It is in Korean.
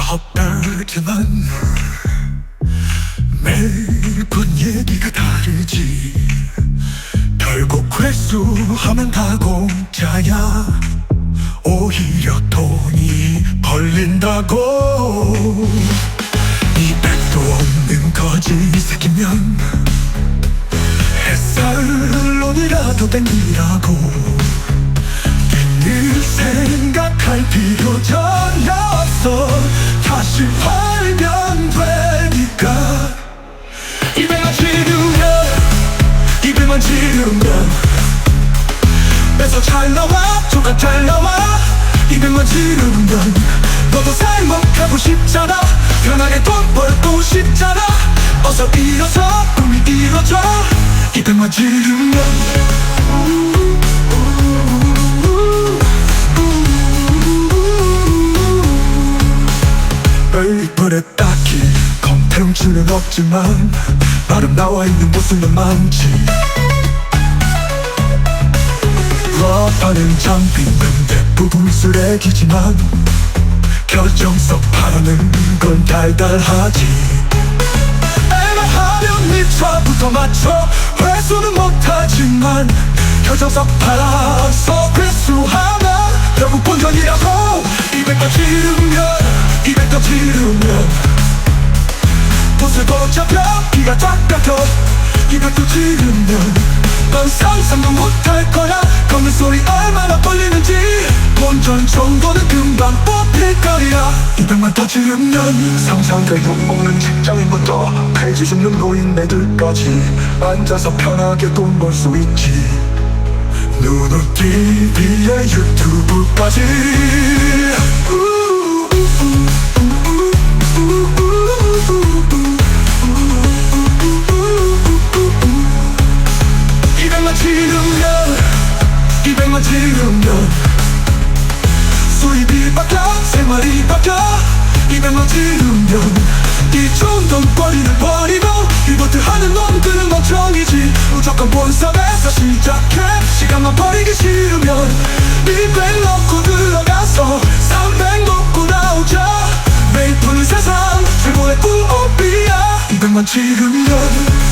헛다르지만 매번 얘기가 다르지. 결국 회수하면 다 공짜야. 오히려 돈이 벌린다고. 이 백도 없는 거짓 새끼면. 햇살론이라도 땡기라고. 괜히 생각할 필요 지르면 뺏어 잘 나와 조각 잘 나와. 입에만 지르면 너도 살먹하고 싶잖아. 편하게 돈 벌고 싶잖아. 어서 일어서 꿈이 이뤄져. 입에만 지르면. 베이퍼에 딱히 컨텐츠는 없지만 나름 나와 있는 모습은 많지 랩하는 장비는 대부분 쓰레기지만 결정석 바라는 건 달달하지. 애매하면 미처부터 맞춰 회수는 못하지만 결정석 팔아서 회수하면 결국 본전이라고. 200더 지르면 200더 지르면 붓을 꼭 잡혀. 기가 쫙 막혀 200더 지르면 넌 상상도 못할 거야. 걷는 소리 얼마나 떨리는지. 본전 정도는 금방 뽑힐 거야. 200만 더 지르면 상상도 욕먹는 직장인부터 폐지 줍는 노인네들까지 앉아서 편하게 돈 벌 수 있지. 누누 TV에 유튜브까지 생활이 바뀌어 이백만 지르면 이 돈벌이를 버리고 이것들 하는 놈들은 멍청이지. 무조건 본섭에서 시작해. 시간만 버리기 싫으면 200 넣고 들어가서 300 먹고 나오자. 매일 푸는 세상 최고의 꿀업이야. 200만 지르면